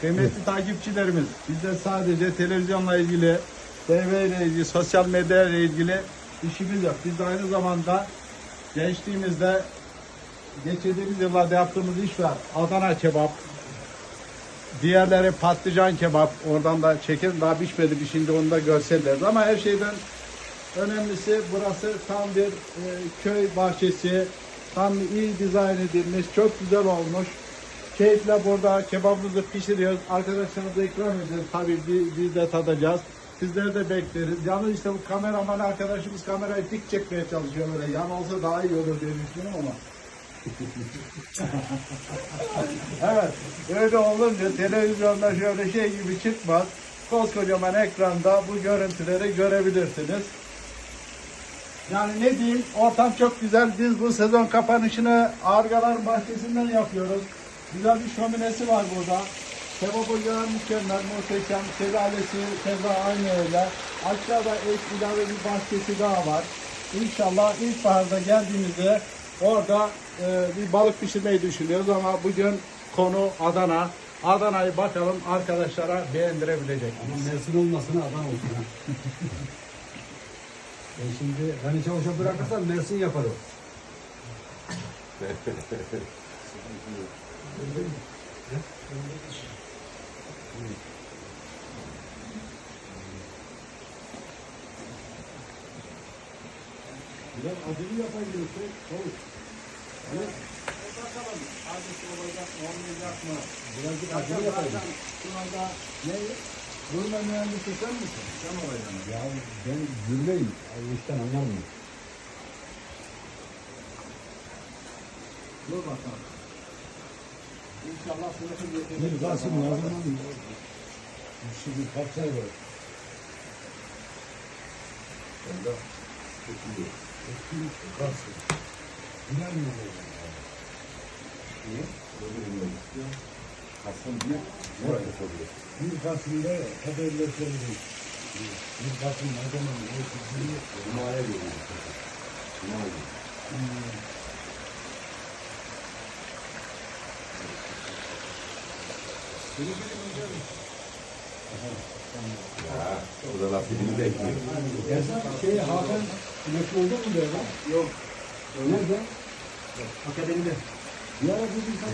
kıymetli takipçilerimiz, biz de sadece televizyonla ilgili, TV ile ilgili, sosyal medya ile ilgili işimiz yok. Biz de aynı zamanda gençliğimizde geçirdiğimiz yıllarda yaptığımız iş var. Adana kebap, diğerleri patlıcan kebap. Oradan da çekin daha pişmedi şimdi onu da görseller. Ama her şeyden önemlisi burası tam bir e, köy bahçesi. Tam iyi dizayn edilmiş. Çok güzel olmuş. Keyifle burada kebabımızı pişiriyoruz. Arkadaşlarımıza ikram edeceğiz. Tabii biz, biz de tadacağız. Sizleri de bekleriz. Yalnız işte bu kameraman arkadaşımız kamerayı dik çekmeye çalışıyor böyle. Yan olsa daha iyi olur diye düşünüyorum ama. evet. Öyle olunca televizyonda şöyle şey gibi çıkmaz. Koskocaman ekranda bu görüntüleri görebilirsiniz. Yani ne diyeyim ortam çok güzel. Biz bu sezon kapanışını Argalar Bahçesi'nden yapıyoruz. Güzel bir şöminesi var burada. Kebap ocağı mükemmel, muhteşem. Şelalesi keza aynı öyle. Aşağıda ek ilave bir bahçesi daha var. İnşallah ilkbaharda geldiğimizde orada e, bir balık pişirmeyi düşünüyoruz ama bugün konu Adana. Adana'yı bakalım arkadaşlara beğendirebilecek. Ama Mersin olmasın Adana olsun ha. ben şimdi Gani Çavuş'a bırakırsam Mersin yapar o. Biraz acılı yapabilirsek olur. Bakalım hangisi olacak mı olmayacak mı? Birazcık acılı yapalım. zaten Şu anda ne? Gurme mühendisi sen misin? Sen olacaksın. Ya ben gülmeyim. İşten anlamıyorum. Dur bakalım. İnşallah sınıfı getirir. Bir Kasım lazım mı? Şimdi kaç ay var? Kasım. İnanmıyorum. Bir Kasım'da haberler söyledik. Bir Kasım ne zaman ne kızını Cuma'ya geliyor. Cuma'ya Burada nasibini bekliyor. Ya şey Hakan emekli oldu mu böyle? Yok. Nerede? Akademide. Bir ara bir insan